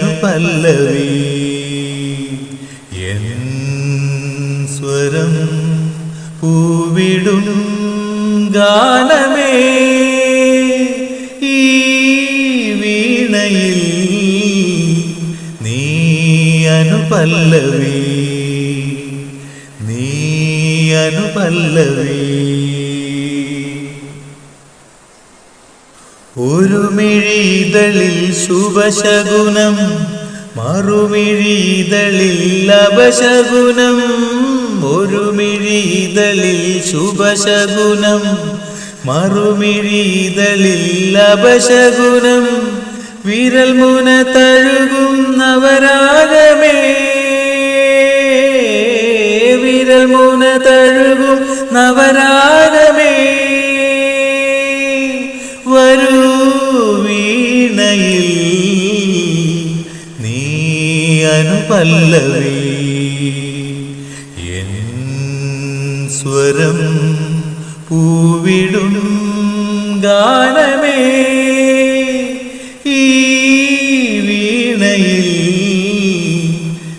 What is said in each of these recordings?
അനുപല്ലവി N സ്വരം പൂവിടും ഗാനമേ. ഈ വീണയിൽ നീ അനുപല്ലവി. നീ അനുപല്ലവി. ഒരു മിഴിതളിൽ ശുഭശകുനം മറുമിഴിതളിൽ അപശകുനം ഒരു മിഴിതളിൽ ശുഭശകുനം മറുമിഴിതളിൽ അപശകുനം വിരൽ മുന തഴുകും നവരാഗമേ വിരൽ മുന തഴുകും നവരാഗമേ വരൂ വീണയിൽ. നീ അനുപല്ലവേ. എൻ സ്വരം പൂവിടും ഗാനമേ. ഈ വീണയിൽ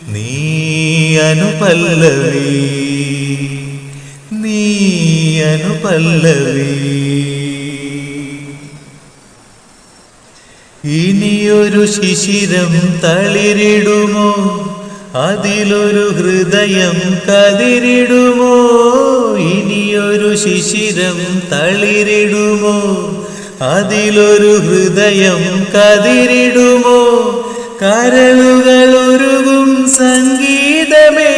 നീ അനുപല്ലവേ. നീ അനുപല്ലവി. ഇനിയൊരു ശിശിരം തളിരിടുമോ? അതിലൊരു ഹൃദയം കതിരിടുമോ? ഇനിയൊരു ശിശിരം തളിരിടുമോ? അതിലൊരു ഹൃദയം കതിരിടുമോ? കരളുകൾ ഒരുകും സംഗീതമേ.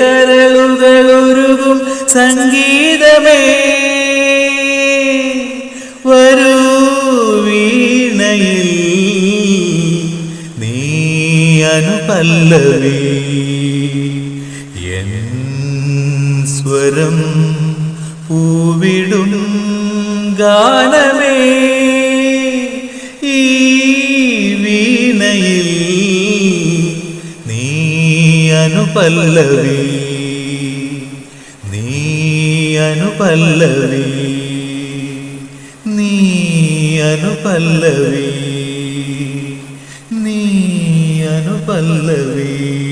കരളുകൾ ഒരുകും സംഗീതമേ. വരൂ അനുപല്ലവി. എൻ സ്വരം പൂവിടും ഗാനമേ. ഈ വീണയിൽ നീ അനുപല്ലവി. നീ അനുപല്ലവി. നീ അനുപല്ലവി. നീ അനുപല്ലവി